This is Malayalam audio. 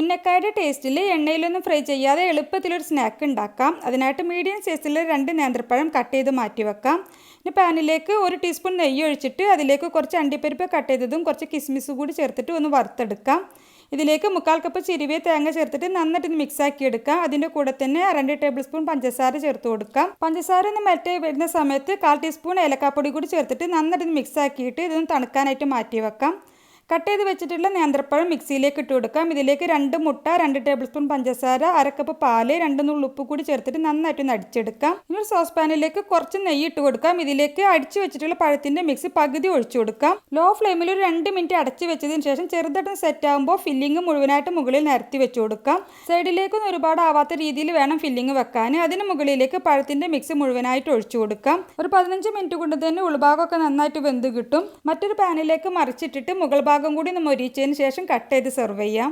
ഉന്നക്കായുടെ ടേസ്റ്റിൽ എണ്ണയിലൊന്നും ഫ്രൈ ചെയ്യാതെ എളുപ്പത്തിലൊരു സ്നാക്ക് ഉണ്ടാക്കാം. അതിനായിട്ട് മീഡിയം സൈസിൽ രണ്ട് നേന്ത്രപ്പഴം കട്ട് ചെയ്ത് മാറ്റി വെക്കാം. ഇനി പാനിലേക്ക് ഒരു ടീസ്പൂൺ നെയ്യ് ഒഴിച്ചിട്ട് അതിലേക്ക് കുറച്ച് അണ്ടിപ്പരിപ്പ് കട്ട് ചെയ്തതും കുറച്ച് കിസ്മിസ് കൂടി ചേർത്തിട്ട് ഒന്ന് വറുത്തെടുക്കാം. ഇതിലേക്ക് മുക്കാൽ കപ്പ് ചിരിവേ തേങ്ങ ചേർത്തിട്ട് നന്നായിട്ട് ഇത് മിക്സ് ആക്കി എടുക്കാം. അതിന്റെ കൂടെ തന്നെ രണ്ട് ടേബിൾ സ്പൂൺ പഞ്ചസാര ചേർത്ത് കൊടുക്കാം. പഞ്ചസാര ഒന്ന് മെൽറ്റ് വരുന്ന സമയത്ത് കാൽ ടീസ്പൂൺ ഏലക്കാപ്പൊടി കൂടി ചേർത്തിട്ട് നന്നായിട്ട് ഇത് മിക്സ് ആക്കിയിട്ട് ഇതൊന്ന് തണുക്കാനായിട്ട് മാറ്റി വെക്കാം. കട്ട് ചെയ്ത് വെച്ചിട്ടുള്ള നേന്ത്രപ്പഴം മിക്സിയിലേക്ക് ഇട്ട് കൊടുക്കാം. ഇതിലേക്ക് രണ്ട് മുട്ട രണ്ട് ടേബിൾ സ്പൂൺ പഞ്ചസാര അരക്കപ്പ് പാൽ രണ്ട് നുള്ളു ഉപ്പ് കൂടി ചേർത്തിട്ട് നന്നായിട്ട് ഒന്ന് അടിച്ചെടുക്കാം. ഇനി ഒരു സോസ് പാനിലേക്ക് കുറച്ച് നെയ്യ് ഇട്ട് കൊടുക്കാം. ഇതിലേക്ക് അടിച്ചു വെച്ചിട്ടുള്ള പഴത്തിന്റെ മിക്സ് പകുതി ഒഴിച്ചു കൊടുക്കാം. ലോ ഫ്ലെയിമിൽ ഒരു രണ്ട് മിനിറ്റ് അടച്ചു വെച്ചതിന് ശേഷം ചെറുതായിട്ട് സെറ്റ് ആകുമ്പോൾ ഫില്ലിംഗ് മുഴുവനായിട്ട് മുകളിൽ നിരത്തി വെച്ചു കൊടുക്കാം. സൈഡിലേക്കൊന്നും ഒരുപാട് ആവാത്ത രീതിയിൽ വേണം ഫില്ലിങ് വെക്കാൻ. അതിന് മുകളിലേക്ക് പഴത്തിന്റെ മിക്സ് മുഴുവനായിട്ട് ഒഴിച്ചു കൊടുക്കാം. ഒരു പതിനഞ്ച് മിനിറ്റ് കൊണ്ട് തന്നെ ഉൾഭാഗമൊക്കെ നന്നായിട്ട് വെന്ത് കിട്ടും. മറ്റൊരു പാനിലേക്ക് മറിച്ചിട്ടിട്ട് മുകൾ കൂടി നമ്മൾ ഒരിച്ചതിന് ശേഷം കട്ട് ചെയ്ത് സെർവ് ചെയ്യാം.